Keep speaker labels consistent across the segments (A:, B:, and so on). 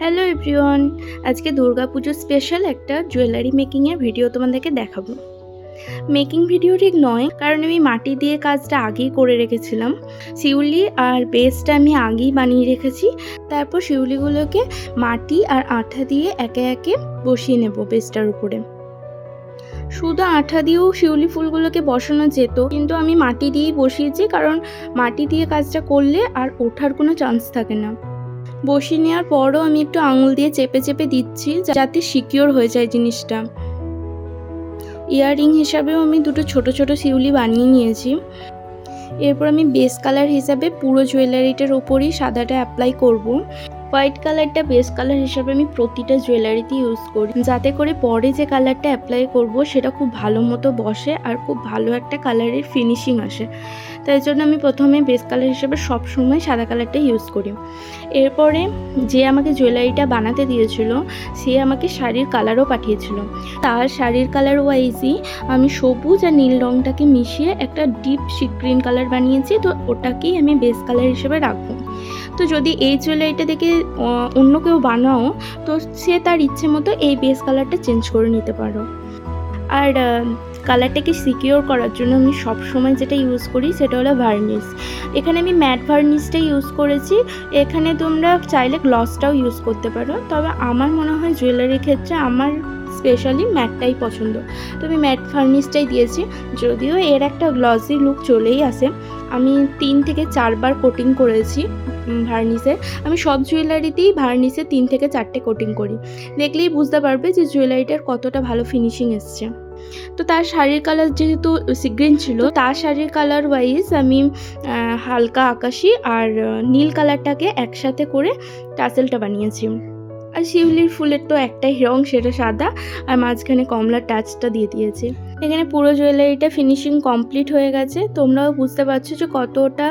A: Hello everyone, আজকে Durga Puja special একটা jewellery মেকিংয়ের ভিডিও তোমাদেরকে দেখাবো। মেকিং ভিডিও ঠিক নয়, কারণ আমি মাটি দিয়ে কাজটা আগেই করে রেখেছিলাম। শিউলি আর বেসটা আমি আগেই বানিয়ে রেখেছি। তারপর শিউলিগুলোকে মাটি আর আঠা দিয়ে একে একে বসিয়ে নেব বেসটার উপরে। শুধু আঠা দিয়েও শিউলি ফুলগুলোকে বসানো যেত, কিন্তু আমি মাটি দিয়েই বসিয়েছি, কারণ মাটি দিয়ে কাজটা করলে আর ওঠার কোনো চান্স থাকে না। বসিয়ে নেওয়ার পরও আমি একটু আঙুল দিয়ে চেপে চেপে দিচ্ছি যাতে সিকিওর হয়ে যায় জিনিসটা। ইয়াররিং হিসাবেও আমি দুটো ছোট ছোট শিউলি বানিয়ে নিয়েছি। এরপর আমি বেস কালার হিসাবে পুরো জুয়েলারিটার ওপরই সাদাটা অ্যাপ্লাই করব। হোয়াইট কালারটা বেস কালার হিসাবে আমি প্রতিটা জুয়েলারিতে ইউজ করি। যাতে করে পরে যে কালারটা অ্যাপ্লাই করব, সেটা খুব ভালো মতো বসে আর খুব ভালো একটা কালারের ফিনিশিং আসে। তাই জন্য আমি প্রথমে বেস কালার হিসেবে সবসময় সাদা কালারটা ইউজ করি। এরপরে যে আমাকে জুয়েলারিটা বানাতে দিয়েছিল, সে আমাকে শাড়ির কালারও পাঠিয়েছিল। তার শাড়ির কালার ওয়াইজই আমি সবুজ আর নীল রঙটাকে মিশিয়ে একটা ডিপ সি, গ্রিন কালার বানিয়েছি, তো ওটাকেই আমি বেস কালার হিসেবে রাখব। তো যদি এই জুয়েলারিটা দেখে অন্য কেউ বানাও, তো সে তার ইচ্ছে মতো এই বেস কালারটা চেঞ্জ করে নিতে পারো। আর কালারটাকে সিকিওর করার জন্য আমি সব সময় যেটা ইউজ করি সেটা হলো ভার্নিশ এখানে আমি ম্যাট ভার্নিশটা ইউজ করেছি। এখানে তোমরা চাইলে গ্লসটাও ইউজ করতে পারো। তবে আমার মনে হয় জুয়েলারির ক্ষেত্রে আমার স্পেশালি ম্যাটটাই পছন্দ। তো আমি ম্যাট ভার্নিশটাই দিয়েছি। যদিও এর একটা গ্লসি লুক চলেই আসে। আমি তিন থেকে চারবার কোটিং করেছি। ভার্নিশে আমি সব জুয়েলারিতেই ভার্নিসে তিন থেকে চারটে কোটিং করি। দেখলেই বুঝতে পারবে যে জুয়েলারিটার কতটা ভালো ফিনিশিং এসছে। তো তার শাড়ির কালার যেহেতু সিগ্রিন ছিল তার শাড়ির কালার ওয়াইজ আমি হালকা আকাশি আর নীল কালারটাকে একসাথে করে টাসেলটা বানিয়েছি। আর শিউলির ফুলের তো একটাই রং, সেটা সাদা। আর মাঝখানে কমলার টাচটা দিয়ে দিয়েছি। এখানে পুরো জুয়েলারিটা ফিনিশিং কমপ্লিট হয়ে গেছে। তোমরাও বুঝতে পারছ যে কতটা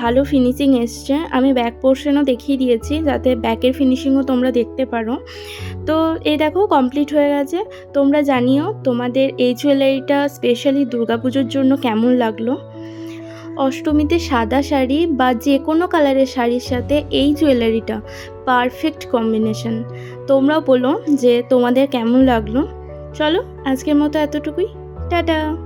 A: ভালো ফিনিশিং এসছে। আমি ব্যাক পোর্শনও দেখিয়ে দিয়েছি, যাতে ব্যাকের ফিনিশিংও তোমরা দেখতে পারো। তো এই দেখো কমপ্লিট হয়ে গেছে। তোমরা জানিও তোমাদের এই জুয়েলারিটা স্পেশালি দুর্গাপুজোর জন্য কেমন লাগল? অষ্টমীতে সাদা শাড়ি বা যে কোনো কালারের শাড়ির সাথে এই জুয়েলারিটা পারফেক্ট কম্বিনেশন। তোমরাও বলো যে তোমাদের কেমন লাগল। চলো আজকের মতো এতটুকুই। টাটা।